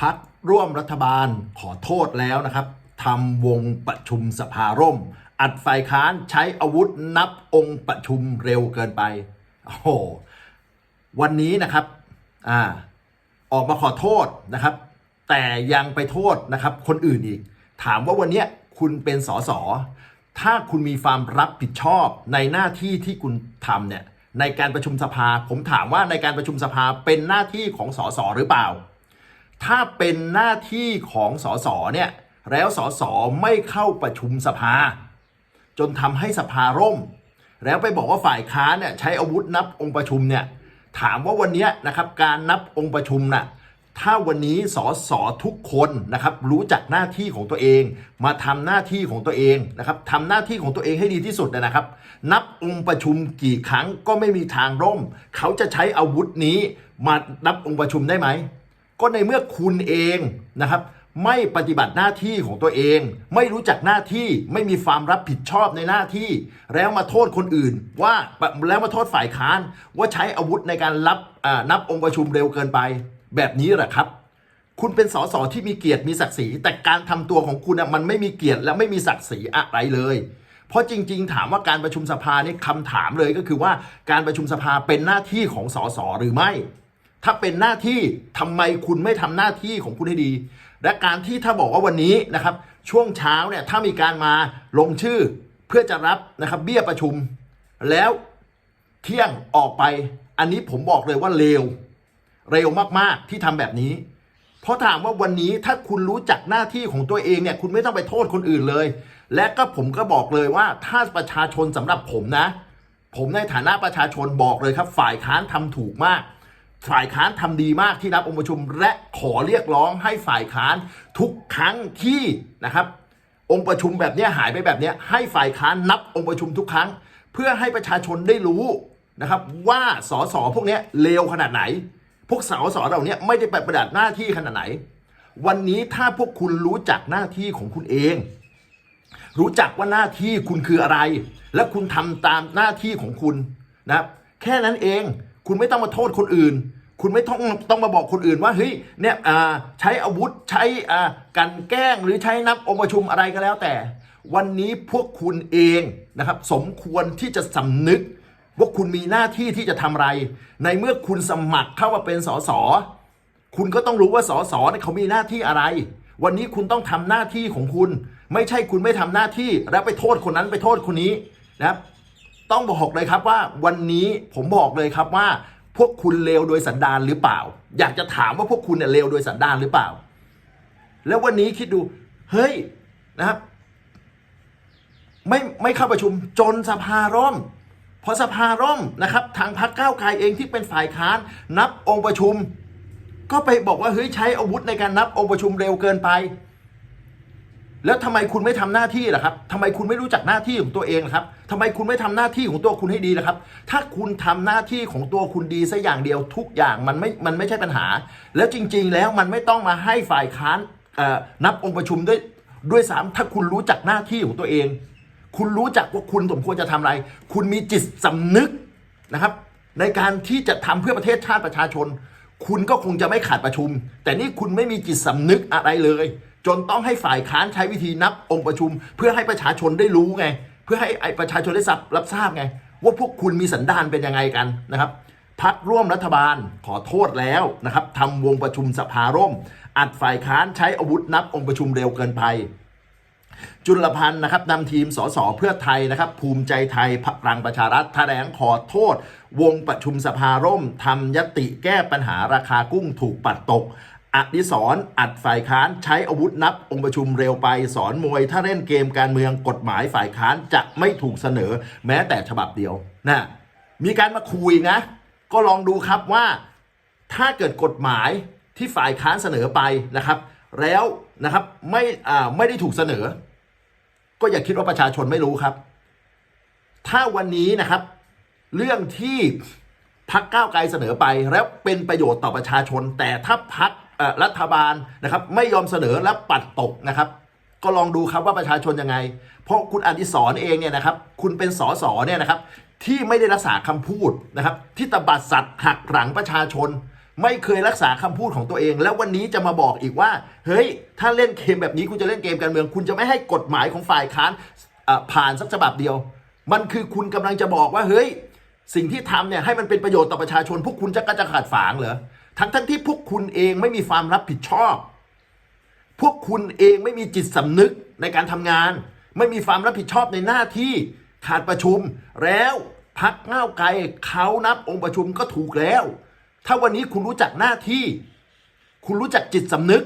พักร่วมรัฐบาลขอโทษแล้วนะครับทำวงประชุมสภาร่ม อัดฝ่ายค้านใช้อาวุธนับองค์ประชุมเร็วเกินไปโอ้โหวันนี้นะครับอ่าออกมาขอโทษนะครับ แต่ยังไปโทษนะครับคนอื่นอีก ถามว่าวันนี้คุณเป็นสสถ้าคุณมีความรับผิดชอบในหน้าที่ที่คุณทำเนี่ยในการประชุมสภา ผมถามว่าในการประชุมสภาเป็นหน้าที่ของสสหรือเปล่า ถ้าเป็นหน้าที่ของสสเนี่ยแล้วสสไม่เข้าประชุมสภา จนทำให้สภาร่ม แล้วไปบอกว่าฝ่ายค้านเนี่ยใช้อาวุธนับองค์ประชุมเนี่ยถามว่าวันนี้นะครับการนับองค์ประชุมน่ะถ้าวันนี้สสทุกคนนะครับรู้จักหน้าที่ของตัวเอง มาทำหน้าที่ของตัวเองนะครับทำหน้าที่ของตัวเองให้ดีที่สุดนะครับ นับองค์ประชุมกี่ครั้งก็ไม่มีทางร่ม เขาจะใช้อาวุธนี้มานับองค์ประชุมได้ไหม ก็ในเมื่อคุณเองนะครับ ไม่ปฏิบัติหน้าที่ของตัวเอง ไม่รู้จักหน้าที่ไม่มีความรับผิดชอบในหน้าที่ แล้วมาโทษคนอื่น ว่าแล้วมาโทษฝ่ายค้าน ว่าใช้อาวุธในการรับนับองค์ประชุมเร็วเกินไป แบบนี้แหละครับ คุณเป็นสสที่มีเกียรติมีศักดิ์ศรีแต่การทำตัวของคุณน่ะมันไม่มีเกียรติและไม่มีศักดิ์ศรีอะไรเลยเพราะจริง ๆ ถามว่าการประชุมสภานี่คำถามเลยก็คือว่าการประชุมสภาเป็นหน้าที่ของสสหรือไม่ ถ้าเป็นหน้าที่ทำไมคุณไม่ทำหน้าที่ของคุณให้ดี และการที่ถ้าบอกว่าวันนี้นะครับ ช่วงเช้าเนี่ยถ้ามีการมาลงชื่อเพื่อจะรับนะครับเบี้ยประชุม แล้วเที่ยงออกไป อันนี้ผมบอกเลยว่าเลวเร็วมากๆที่ทำแบบนี้ เพราะถามว่าวันนี้ถ้าคุณรู้จักหน้าที่ของตัวเองเนี่ยคุณไม่ต้องไปโทษคนอื่นเลย และก็ผมก็บอกเลยว่าถ้าประชาชนสำหรับผมนะ ผมในฐานะประชาชนบอกเลยครับ ฝ่ายค้านทำถูกมาก ฝ่ายค้านทำดีมากที่รับองค์ประชุม และขอเรียกร้องให้ฝ่ายค้านทุกครั้งที่นะครับองค์ประชุมแบบนี้หายไปแบบนี้ให้ฝ่ายค้านนับองค์ประชุมทุกครั้ง เพื่อให้ประชาชนได้รู้นะครับว่าสสพวกนี้เลวขนาดไหน พวกสสเหล่าเนี้ยไม่ได้ไปปฏิบัติหน้าที่ขนาดไหน วันนี้ถ้าพวกคุณรู้จักหน้าที่ของคุณเอง รู้จักว่าหน้าที่คุณคืออะไร และคุณทำตามหน้าที่ของคุณนะครับแค่นั้นเองคุณไม่ต้องมาโทษคนอื่น คุณไม่ต้องต้องมาบอกคนอื่นว่าเฮ้ยเนี่ยอ่าใช้อาวุธใช้อ่ากันแกล้งหรือใช้นับองค์ประชุมอะไรก็แล้วแต่ วันนี้พวกคุณเองนะครับ สมควรที่จะสำนึกว่าคุณมีหน้าที่ที่จะทำอะไร ในเมื่อคุณสมัครเข้ามาเป็นสสคุณก็ต้องรู้ว่าสสเนี่เขามีหน้าที่อะไร วันนี้คุณต้องทำหน้าที่ของคุณ ไม่ใช่คุณไม่ทำหน้าที่แล้วไปโทษคนนั้นไปโทษคนนี้นะครับต้องบอกเลยครับว่าวันนี้ผมบอกเลยครับว่า พวกคุณเลวโดยสันดานหรือเปล่า อยากจะถามว่าพวกคุณเนี่ยเลวโดยสันดานหรือเปล่า แล้ววันนี้คิดดู เฮ้ยนะครับ ไม่ไม่เข้าประชุมจนสภาร่มพอสภาร่มนะครับ ทางพรรคก้าวไกลเองที่เป็นฝ่ายค้านนับองค์ประชุม ก็ไปบอกว่าเฮ้ยใช้อาวุธในการนับองค์ประชุมเร็วเกินไป แล้วทำไมคุณไม่ทำหน้าที่ล่ะครับทำไมคุณไม่รู้จักหน้าที่ของตัวเองล่ะครับทำไมคุณไม่ทำหน้าที่ของตัวคุณให้ดีล่ะครับ ถ้าคุณทำหน้าที่ของตัวคุณดีสักอย่างเดียวทุกอย่างมันไม่ มันไม่ใช่ปัญหา แล้วจริง ๆ แล้วมันไม่ต้องมาให้ฝ่ายค้านนับองค์ประชุมด้วยด้วยซ้ำถ้าคุณรู้จักหน้าที่ของตัวเอง คุณรู้จักว่าคุณสมควรจะทำอะไร คุณมีจิตสำนึกนะครับ ในการที่จะทำเพื่อประเทศชาติประชาชน คุณก็คงจะไม่ขาดประชุม แต่นี่คุณไม่มีจิตสำนึกอะไรเลย จนต้องให้ฝ่ายค้านใช้วิธีนับองค์ประชุม เพื่อให้ประชาชนได้รู้ไง เพื่อให้ไอ้ประชาชนได้รับรับทราบไง ว่าพวกคุณมีสันดานเป็นยังไงกันนะครับพักร่วมรัฐบาลขอโทษแล้วนะครับทำวงประชุมสภาร่ม อัดฝ่ายค้านใช้อาวุธนับองค์ประชุมเร็วเกินไป จุลพันธ์นะครับนำทีมสสเพื่อไทยนะครับ ภูมิใจไทยพลังประชารัฐแถลงขอโทษ วงประชุมสภาร่มทำยติแก้ปัญหาราคากุ้งถูกปัดตก อดิศรอัดฝ่ายค้านใช้อาวุธนับองค์ประชุมเร็วไปสอนมวย ถ้าเล่นเกมการเมืองกฎหมายฝ่ายค้านจะไม่ถูกเสนอแม้แต่ฉบับเดียวนะมีการมาคุยนะ ก็ลองดูครับว่าถ้าเกิดกฎหมายที่ฝ่ายค้านเสนอไปนะครับ แล้วนะครับไม่อ่าไม่ได้ถูกเสนอ ก็อย่าคิดว่าประชาชนไม่รู้ครับ ถ้าวันนี้นะครับ เรื่องที่พักก้าวไกลเสนอไปแล้วเป็นประโยชน์ต่อประชาชน แต่ถ้าพัก รัฐบาลนะครับไม่ยอมเสนอและปัดตกนะครับ ก็ลองดูครับว่าประชาชนยังไง เพราะคุณอดิศรเองเนี่ยนะครับคุณเป็นสสเนี่ยนะครับที่ไม่ได้รักษาคำพูดนะครับที่ตบัดสัตว์หักหลังประชาชน ไม่เคยรักษาคำพูดของตัวเอง แล้ววันนี้จะมาบอกอีกว่า เฮ้ย ถ้าเล่นเกมแบบนี้คุณจะเล่นเกมการเมือง คุณจะไม่ให้กฎหมายของฝ่ายค้านผ่านสักฉบับเดียว มันคือคุณกำลังจะบอกว่าเฮ้ยสิ่งที่ทำเนี่ยให้มันเป็นประโยชน์ต่อประชาชน พวกคุณจะกระจะขาดฝางเหรอ ทั้งทั้งที่พวกคุณเองไม่มีความรับผิดชอบ พวกคุณเองไม่มีจิตสำนึกในการทำงาน ไม่มีความรับผิดชอบในหน้าที่ขาดประชุม แล้วพักก้าไกลเขานับองค์ประชุมก็ถูกแล้ว ถ้าวันนี้คุณรู้จักหน้าที่ คุณรู้จักจิตสำนึก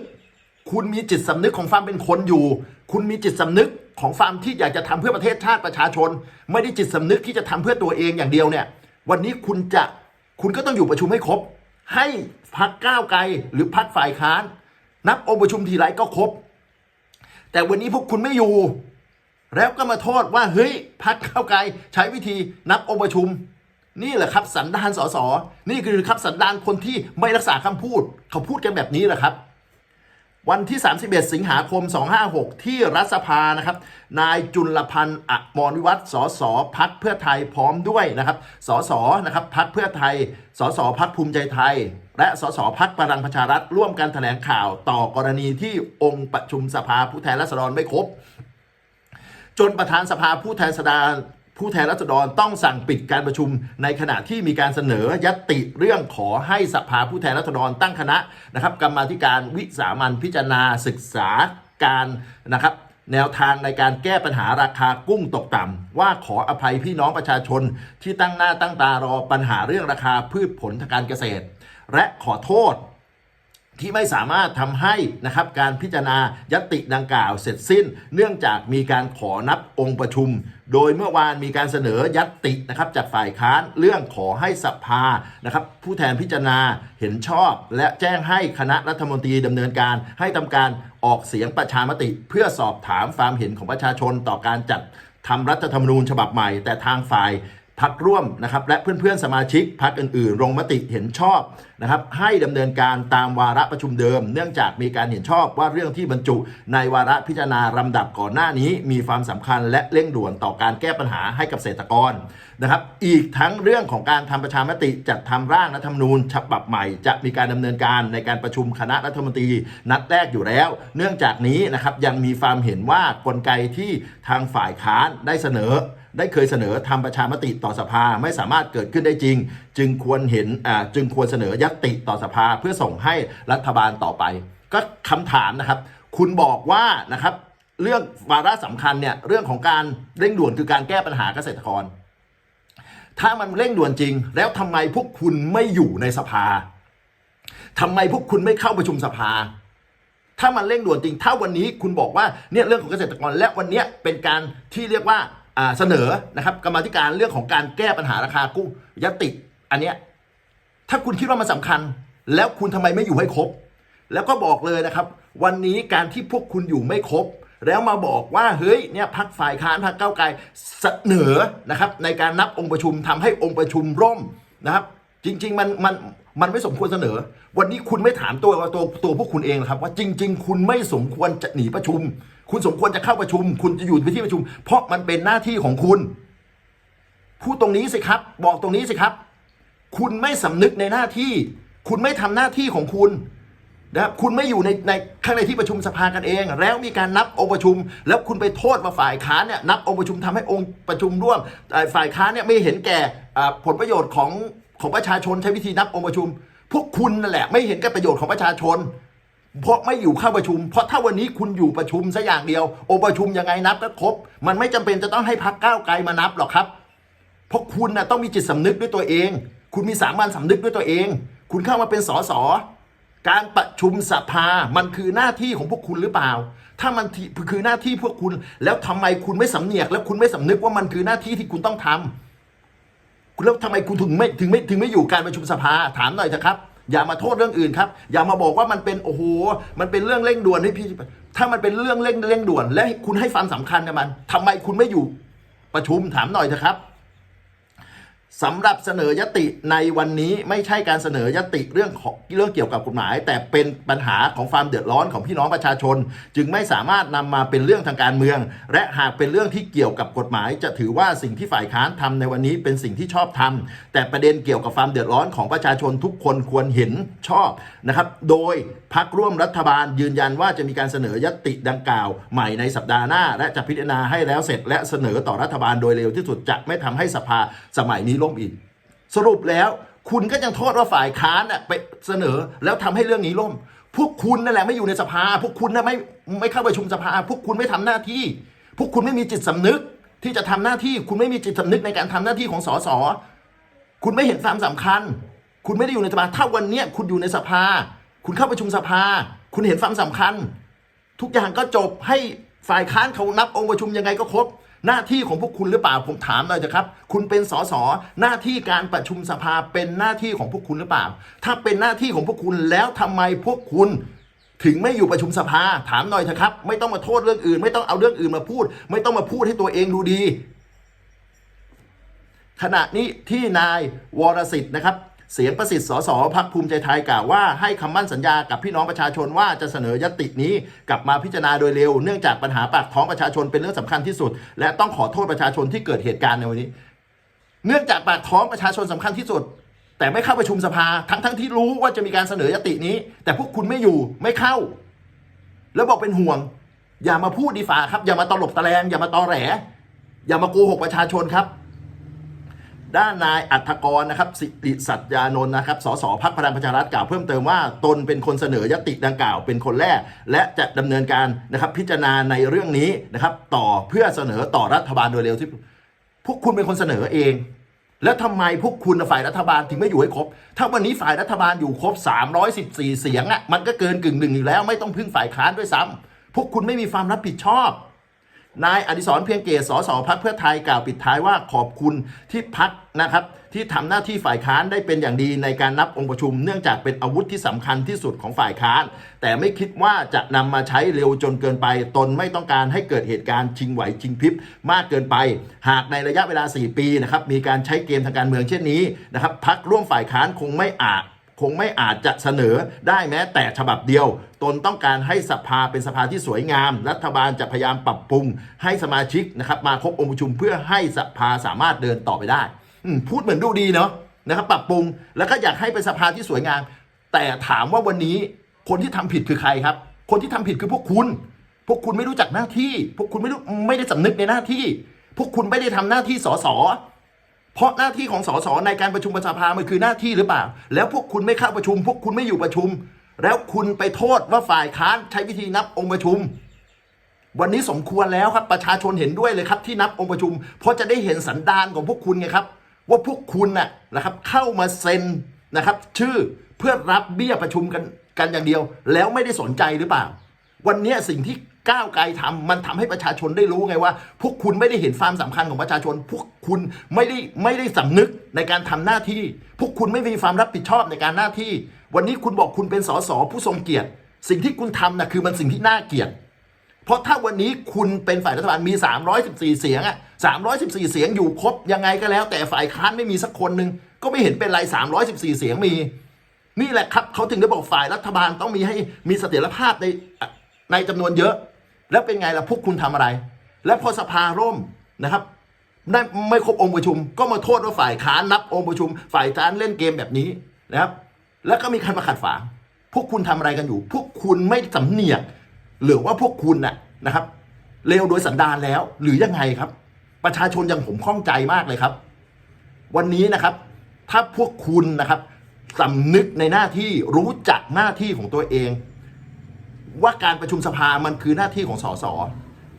คุณมีจิตสำนึกของความเป็นคนอยู่ คุณมีจิตสำนึกของความที่อยากจะทำเพื่อประเทศชาติประชาชน ไม่ได้จิตสำนึกที่จะทำเพื่อตัวเองอย่างเดียวเนี่ย วันนี้คุณจะคุณก็ต้องอยู่ประชุมให้ครบ ให้พักก้าวไกลหรือพักฝ่ายค้าน นับองค์ประชุมทีไรก็ครบ แต่วันนี้พวกคุณไม่อยู่ แล้วก็มาโทษว่าเฮ้ยพักก้าวไกลใช้วิธีนับองค์ประชุม นี่แหละครับสันดานสสนี่คือครับสันดานคนที่ไม่รักษาคำพูด เขาพูดกันแบบนี้แหละครับ วันที่ 31 สิงหาคม 256 ที่รัฐสภานะครับ นายจุลพันธ์อมรวิวัฒน์สสพักเพื่อไทยพร้อมด้วยนะครับ สสนะครับพักเพื่อไทย สสพักภูมิใจไทย และสสพักพลังประชารัฐร่วมกันแถลงข่าวต่อกรณีที่องค์ประชุมสภาผู้แทนราษฎรไม่ครบจนประธานสภาผู้แทนสดา ผู้แทนราษฎรต้องสั่งปิดการประชุมในขณะที่มีการเสนอยติเรื่องขอให้สภาผู้แทนราษฎรตั้งคณะนะครับกรรมาธิการวิสามันพิจารณาศึกษาการนะครับแนวทางในการแก้ปัญหาราคากุ้งตกต่ำว่าขออภัยพี่น้องประชาชนที่ตั้งหน้าตั้งตารอปัญหาเรื่องราคาพืชผลทางการเกษตร และขอโทษ ที่ไม่สามารถทำให้นะครับการพิจารณายติดังกล่าวเสร็จสิ้น เนื่องจากมีการขอนับองค์ประชุม โดยเมื่อวานมีการเสนอยัตตินะครับจากฝ่ายค้านเรื่องขอให้สภานะครับผู้แทนพิจารณาเห็นชอบ และแจ้งให้คณะรัฐมนตรีดำเนินการ ให้ทำการออกเสียงประชามติ เพื่อสอบถามความเห็นของประชาชนต่อการจัดทำรัฐธรรมนูญฉบับใหม่ แต่ทางฝ่าย พักร่วมนะครับและเพื่อนๆสมาชิกพักอื่นๆลงมติเห็นชอบนะครับให้ดำเนินการตามวาระประชุมเดิม เนื่องจากมีการเห็นชอบว่าเรื่องที่บรรจุ ในวาระพิจารณาลำดับก่อนหน้านี้มีความสำคัญและเร่งด่วนต่อการแก้ปัญหาให้กับเกษตรกรนะครับอีกทั้งเรื่องของการทำประชามติจัดทำร่างรัฐธรรมนูญฉบับใหม่ จะมีการดำเนินการในการประชุมคณะรัฐมนตรีนัดแรกอยู่แล้ว เนื่องจากนี้นะครับยังมีความเห็นว่ากลไกที่ทางฝ่ายค้านได้เสนอ ได้เคยเสนอทำประชามติต่อสภาไม่สามารถเกิดขึ้นได้จริง จึงควรเห็นอ่าจึงควรเสนอยัตติต่อสภาเพื่อส่งให้รัฐบาลต่อไป ก็คำถามนะครับ คุณบอกว่านะครับเรื่องวาระสำคัญเนี่ยเรื่องของการเร่งด่วนคือการแก้ปัญหาเกษตรกร ถ้ามันเร่งด่วนจริง แล้วทำไมพวกคุณไม่อยู่ในสภาทำไมพวกคุณไม่เข้าประชุมสภา ถ้ามันเร่งด่วนจริง ถ้าวันนี้คุณบอกว่าเนี่ยเรื่องของเกษตรกรและวันนี้เป็นการที่เรียกว่า เสนอนะครับกรรมธิการเรื่องของการแก้ปัญหาราคากุ้งยติอันเนี้ยถ้าคุณคิดว่ามันสำคัญ แล้วคุณทำไมไม่อยู่ให้ครบ แล้วก็บอกเลยนะครับ วันนี้การที่พวกคุณอยู่ไม่ครบ แล้วมาบอกว่าเฮ้ยเนี่ยพักฝ่ายค้านพักเก้าไกลเสนอนะครับในการนับองค์ประชุมทำให้องค์ประชุมร่มนะครับ จริง ๆ มันมัน มันไม่สมควรเสนอ วันนี้คุณไม่ถามตัวตัวตัวพวกคุณเองครับว่าจริง ๆ คุณไม่สมควรจะหนีประชุม คุณสมควรจะเข้าประชุม คุณจะอยู่ในที่ประชุม เพราะมันเป็นหน้าที่ของคุณพูดตรงนี้สิครับ บอกตรงนี้สิครับ คุณไม่สำนึกในหน้าที่ คุณไม่ทำหน้าที่ของคุณนะคุณไม่อยู่ในในข้างในที่ประชุมสภากันเอง แล้วมีการนับองค์ประชุม แล้วคุณไปโทษมาฝ่ายค้านเนี่ยนับองค์ประชุมทำให้องค์ประชุมร่วมฝ่ายค้านเนี่ยไม่เห็นแก่ผลประโยชน์ของ ของประชาชนใช้วิธีนับองค์ประชุม พวกคุณนั่นแหละ ไม่เห็นแก่ประโยชน์ของประชาชน เพราะไม่อยู่เข้าประชุม เพราะถ้าวันนี้คุณอยู่ประชุมซะอย่างเดียว องค์ประชุมยังไงนับก็ครบ มันไม่จำเป็นจะต้องให้พักก้าวไกลมานับหรอกครับ เพราะคุณนะต้องมีจิตสำนึกด้วยตัวเอง คุณมีสามัญสำนึกด้วยตัวเอง คุณเข้ามาเป็นสสการประชุมสภา มันคือหน้าที่ของพวกคุณหรือเปล่า ถ้ามันคือหน้าที่พวกคุณ แล้วทำไมคุณไม่สำเนียก แล้วคุณไม่สำนึกว่ามันคือหน้าที่ที่คุณต้องทำ คุณแล้วทำไมคุณถึงไม่ถึงไม่ถึงไม่อยู่การประชุมสภาถามหน่อยเถอะครับ อย่ามาโทษเรื่องอื่นครับ อย่ามาบอกว่ามันเป็นโอ้โหมันเป็นเรื่องเร่งด่วนให้พี่ ถ้ามันเป็นเรื่องเร่งเร่งด่วน และคุณให้ความสำคัญกับมันทำไมคุณไม่อยู่ประชุมถามหน่อยเถอะครับ สำหรับเสนอยติในวันนี้ไม่ใช่การเสนอยติเรื่องของเรื่องเกี่ยวกับกฎหมาย แต่เป็นปัญหาของความเดือดร้อนของพี่น้องประชาชน จึงไม่สามารถนำมาเป็นเรื่องทางการเมือง และหากเป็นเรื่องที่เกี่ยวกับกฎหมาย จะถือว่าสิ่งที่ฝ่ายค้านทำในวันนี้เป็นสิ่งที่ชอบทำแต่ประเด็นเกี่ยวกับความเดือดร้อนของประชาชนทุกคนควรเห็นชอบนะครับโดยพักร่วมรัฐบาลยืนยันว่าจะมีการเสนอยติดังกล่าวใหม่ในสัปดาห์หน้า และจะพิจารณาให้แล้วเสร็จและเสนอต่อรัฐบาลโดยเร็วที่สุดจะไม่ทำให้สภาสมัยนี้ล่มอีก สรุปแล้วคุณก็ยังโทษว่าฝ่ายค้านไปเสนอแล้วทำให้เรื่องนี้ล่ม พวกคุณนั่นแหละไม่อยู่ในสภา พวกคุณน่ะไม่ไม่เข้าประชุมสภา พวกคุณไม่ทำหน้าที่ พวกคุณไม่มีจิตสำนึก ที่จะทำหน้าที่ คุณไม่มีจิตสำนึกในการทำหน้าที่ของสสคุณไม่เห็นความสำคัญ คุณไม่ได้อยู่ในสภา ถ้าวันนี้คุณอยู่ในสภา คุณเข้าประชุมสภา คุณเห็นความสำคัญ ทุกอย่างก็จบให้ฝ่ายค้านเขานับองค์ประชุมยังไงก็ครบ หน้าที่ของพวกคุณหรือเปล่าผมถามหน่อยเถอะครับ คุณเป็นสสหน้าที่การประชุมสภาเป็นหน้าที่ของพวกคุณหรือเปล่า ถ้าเป็นหน้าที่ของพวกคุณแล้วทำไมพวกคุณถึงไม่อยู่ประชุมสภาถามหน่อยเถอะครับ ไม่ต้องมาโทษเรื่องอื่น ไม่ต้องเอาเรื่องอื่นมาพูด ไม่ต้องมาพูดให้ตัวเองดูดี ขณะนี้ที่นายวรสิทธิ์นะครับ เสียงประสิทธิ์สสพักภูมิใจไทยกล่าวว่าให้คำมั่นสัญญากับพี่น้องประชาชนว่าจะเสนอยตินี้กลับมาพิจารณาโดยเร็วเนื่องจากปัญหาปากท้องประชาชนเป็นเรื่องสำคัญที่สุด และต้องขอโทษประชาชนที่เกิดเหตุการณ์ในวันนี้ เนื่องจากปากท้องประชาชนสำคัญที่สุด แต่ไม่เข้าประชุมสภาทั้งทั้งที่รู้ว่าจะมีการเสนอยตินี้ แต่พวกคุณไม่อยู่ไม่เข้า แล้วบอกเป็นห่วง อย่ามาพูดดีฝ่าครับ อย่ามาตลบตะแลงอย่ามาตอแหล อย่ามาโกหกประชาชนครับ ด้านนายอัธกรนะครับสิริสัจญานนท์นะครับสสพักพลังประชารัฐกล่าวเพิ่มเติมว่าตนเป็นคนเสนอยติดังกล่าวเป็นคนแรก และจะดำเนินการนะครับพิจารณาในเรื่องนี้นะครับต่อเพื่อเสนอต่อรัฐบาลโดยเร็วที่พวกคุณเป็นคนเสนอเอง แล้วทำไมพวกคุณฝ่ายรัฐบาลถึงไม่อยู่ให้ครบ ถ้าวันนี้ฝ่ายรัฐบาลอยู่ครบ 314 เสียงอะมันก็เกินกึ่งหนึ่งอยู่แล้วไม่ต้องพึ่งฝ่ายค้านด้วยซ้ำพวกคุณไม่มีความรับผิดชอบ นายอดิศรเพียงเกตสสพักเพื่อไทยกล่าวปิดท้ายว่าขอบคุณที่พักนะครับที่ทำหน้าที่ฝ่ายค้านได้เป็นอย่างดีในการนับองค์ประชุม เนื่องจากเป็นอาวุธที่สำคัญที่สุดของฝ่ายค้าน แต่ไม่คิดว่าจะนำมาใช้เร็วจนเกินไป ตนไม่ต้องการให้เกิดเหตุการณ์ชิงไหวชิงพริบมากเกินไป หากในระยะเวลา 4 ปีนะครับมีการใช้เกมทางการเมืองเช่นนี้นะครับพักร่วมฝ่ายค้านคงไม่อาจ คงไม่อาจจะเสนอได้แม้แต่ฉบับเดียว ตนต้องการให้สภาเป็นสภาที่สวยงาม รัฐบาลจะพยายามปรับปรุง ให้สมาชิกนะครับมาครบองค์ประชุมเพื่อให้สภาสามารถเดินต่อไปได้พูดเหมือนดูดีเนาะนะครับปรับปรุงแล้วก็อยากให้เป็นสภาที่สวยงาม แต่ถามว่าวันนี้คนที่ทำผิดคือใครครับ คนที่ทำผิดคือพวกคุณ พวกคุณไม่รู้จักหน้าที่ พวกคุณไม่รู้ไม่ได้สำนึกในหน้าที่ พวกคุณไม่ได้ทำหน้าที่สส เพราะหน้าที่ของสสในการประชุมสภามันคือหน้าที่หรือเปล่า แล้วพวกคุณไม่เข้าประชุม พวกคุณไม่อยู่ประชุม แล้วคุณไปโทษว่าฝ่ายค้านใช้วิธีนับองค์ประชุม วันนี้สมควรแล้วครับประชาชนเห็นด้วยเลยครับที่นับองค์ประชุม เพราะจะได้เห็นสันดานของพวกคุณไงครับ ว่าพวกคุณน่ะนะครับเข้ามาเซ็นนะครับ ชื่อเพื่อรับเบี้ยประชุมกันกันอย่างเดียว แล้วไม่ได้สนใจหรือเปล่า วันนี้สิ่งที่ ก้าวไกลทำมันทำให้ประชาชนได้รู้ไงว่า พวกคุณไม่ได้เห็นความสำคัญของประชาชน พวกคุณไม่ได้ไม่ได้สำนึกในการทำหน้าที่ พวกคุณไม่มีความรับผิดชอบในการหน้าที่ วันนี้คุณบอกคุณเป็นสสผู้ทรงเกียรติ สิ่งที่คุณทำนะคือมันสิ่งที่น่าเกลียดเพราะถ้าวันนี้คุณเป็นฝ่ายรัฐบาลมี 314 เสียงอะ314 เสียงอยู่ครบยังไงก็แล้ว แต่ฝ่ายค้านไม่มีสักคนหนึ่งก็ไม่เห็นเป็นไร 314 เสียงมี นี่แหละครับเขาถึงได้บอกฝ่ายรัฐบาลต้องมีให้มีเสถียรภาพในในจำนวนเยอะ แล้วเป็นไงล่ะพวกคุณทำอะไร แล้วพอสภาร่มนะครับได้ไม่ครบองค์ประชุม ก็มาโทษว่าฝ่ายค้านนับองค์ประชุม ฝ่ายค้านเล่นเกมแบบนี้นะครับ แล้วก็มีการมาขัดฝางพวกคุณทำอะไรกันอยู่ พวกคุณไม่สำเนียกหรือว่าพวกคุณน่ะนะครับเลวโดยสันดานแล้ว หรือยังไงครับ ประชาชนยังผมข้องใจมากเลยครับ วันนี้นะครับ ถ้าพวกคุณนะครับสำนึกในหน้าที่รู้จักหน้าที่ของตัวเอง ว่าการประชุมสภามันคือหน้าที่ของสส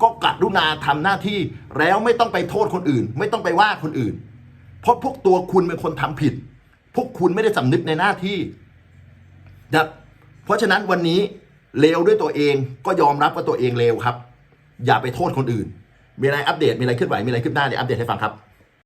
ก็กรุณาทำหน้าที่แล้วไม่ต้องไปโทษคนอื่น ไม่ต้องไปว่าคนอื่น เพราะพวกตัวคุณเป็นคนทำผิด พวกคุณไม่ได้สำนึกในหน้าที่นะครับเพราะฉะนั้นวันนี้เลวด้วยตัวเองก็ยอมรับว่าตัวเองเลวครับ อย่าไปโทษคนอื่น มีอะไรอัปเดตมีอะไรเคลื่อนไหวมีอะไรคืบหน้าเดี๋ยวอัปเดตให้ฟังครับ